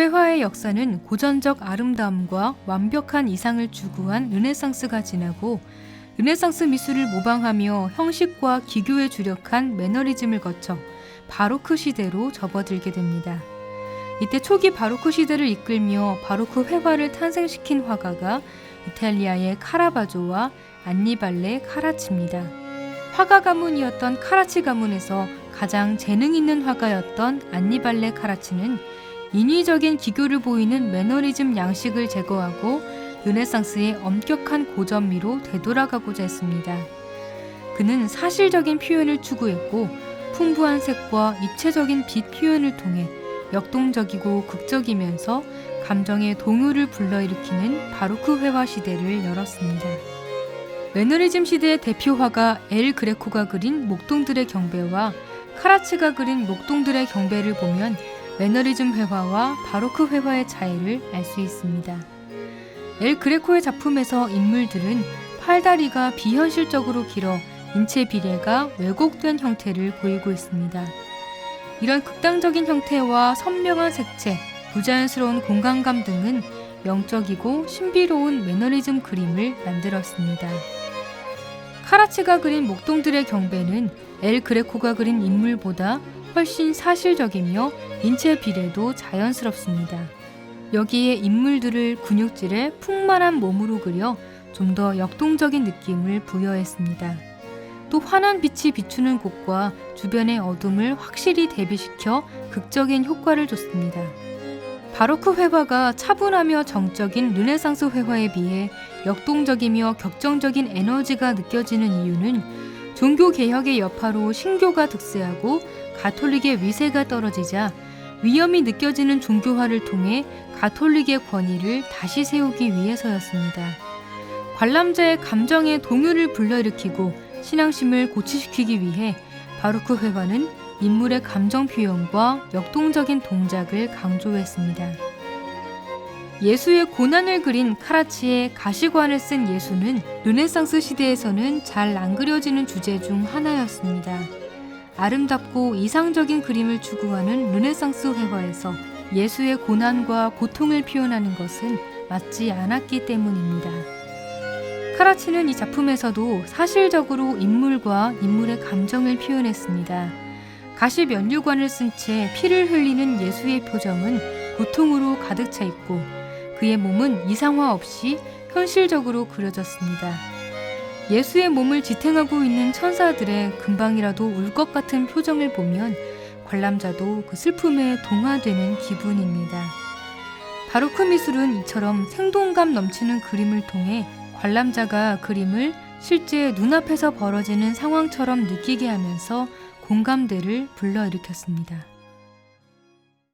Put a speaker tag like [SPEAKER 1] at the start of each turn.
[SPEAKER 1] 회화의 역사는 고전적 아름다움과 완벽한 이상을 추구한 르네상스가 지나고 르네상스 미술을 모방하며 형식과 기교에 주력한 매너리즘을 거쳐 바로크 시대로 접어들게 됩니다. 이때 초기 바로크 시대를 이끌며 바로크 회화를 탄생시킨 화가가 이탈리아의 카라바조와 안니발레 카라치입니다. 화가 가문이었던 카라치 가문에서 가장 재능 있는 화가였던 안니발레 카라치는 인위적인 기교를 보이는 매너리즘 양식을 제거하고 르네상스의 엄격한 고전미로 되돌아가고자 했습니다. 그는 사실적인 표현을 추구했고 풍부한 색과 입체적인 빛 표현을 통해 역동적이고 극적이면서 감정의 동요를 불러일으키는 바로크 회화 시대를 열었습니다. 매너리즘 시대의 대표 화가 엘 그레코가 그린 목동들의 경배와 카라치가 그린 목동들의 경배를 보면 매너리즘 회화와 바로크 회화의 차이를 알 수 있습니다. 엘 그레코의 작품에서 인물들은 팔다리가 비현실적으로 길어 인체 비례가 왜곡된 형태를 보이고 있습니다. 이런 극단적인 형태와 선명한 색채, 부자연스러운 공간감 등은 영적이고 신비로운 매너리즘 그림을 만들었습니다. 카라치가 그린 목동들의 경배는 엘 그레코가 그린 인물보다 훨씬 사실적이며 인체 비례도 자연스럽습니다. 여기에 인물들을 근육질의 풍만한 몸으로 그려 좀 더 역동적인 느낌을 부여했습니다. 또 환한 빛이 비추는 곳과 주변의 어둠을 확실히 대비시켜 극적인 효과를 줬습니다. 바로크 회화가 차분하며 정적인 르네상스 회화에 비해 역동적이며 격정적인 에너지가 느껴지는 이유는 종교 개혁의 여파로 신교가 득세하고 가톨릭의 위세가 떨어지자 위험이 느껴지는 종교화를 통해 가톨릭의 권위를 다시 세우기 위해서였습니다. 관람자의 감정의 동요를 불러일으키고 신앙심을 고취시키기 위해 바로크 회화는 인물의 감정 표현과 역동적인 동작을 강조했습니다. 예수의 고난을 그린 카라치의 가시관을 쓴 예수는 르네상스 시대에서는 잘 안 그려지는 주제 중 하나였습니다. 아름답고 이상적인 그림을 추구하는 르네상스 회화에서 예수의 고난과 고통을 표현하는 것은 맞지 않았기 때문입니다. 카라치는 이 작품에서도 사실적으로 인물과 인물의 감정을 표현했습니다. 가시 면류관을 쓴 채 피를 흘리는 예수의 표정은 고통으로 가득 차 있고 그의 몸은 이상화 없이 현실적으로 그려졌습니다. 예수의 몸을 지탱하고 있는 천사들의 금방이라도 울 것 같은 표정을 보면 관람자도 그 슬픔에 동화되는 기분입니다. 바로크 미술은 이처럼 생동감 넘치는 그림을 통해 관람자가 그림을 실제 눈앞에서 벌어지는 상황처럼 느끼게 하면서 공감대를 불러일으켰습니다.